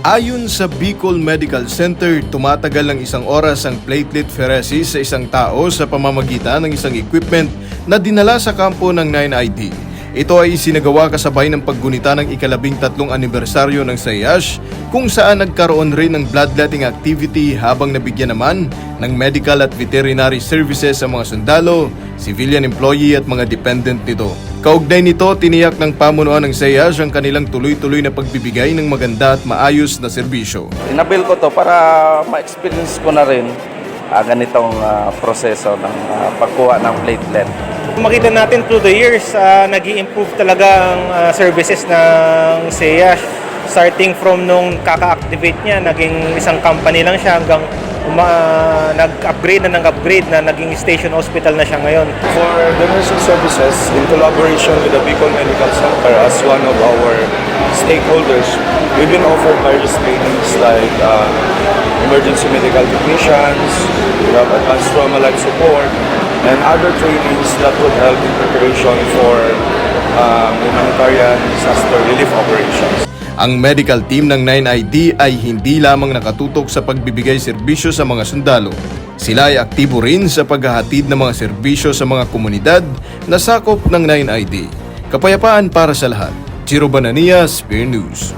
Ayon sa Bicol Medical Center, tumatagal ng isang oras ang platelet pheresis sa isang tao sa pamamagitan ng isang equipment na dinala sa kampo ng 9ID. Ito ay isinagawa kasabay ng paggunita ng ikalabing tatlong anibersaryo ng SAYASH kung saan nagkaroon rin ng bloodletting activity habang nabigyan naman ng medical at veterinary services sa mga sundalo, civilian employee at mga dependent nito. Kaugnay nito, tiniyak ng pamunuan ng SAYASH ang kanilang tuloy-tuloy na pagbibigay ng maganda at maayos na serbisyo. Inabil ko to para ma-experience ko na rin ah, ganitong ah, proseso ng ah, pagkuha ng platelet. Makita natin through the years, uh, nag improve talaga ang ah, services ng SEA. Starting from nung kaka-activate niya, naging isang company lang siya hanggang uma- nag-upgrade na nag-upgrade na naging station hospital na siya ngayon. For the nursing services, in collaboration with the Bicol Medical Center as one of our stakeholders, we've been offered various trainings like uh, emergency medical technicians, we have advanced trauma life support, and other trainings that would help in preparation for um, humanitarian disaster relief operations. Ang medical team ng 9ID ay hindi lamang nakatutok sa pagbibigay serbisyo sa mga sundalo. Sila ay aktibo rin sa paghahatid ng mga serbisyo sa mga komunidad na sakop ng 9ID. Kapayapaan para sa lahat. Chiro Banania, Spear News.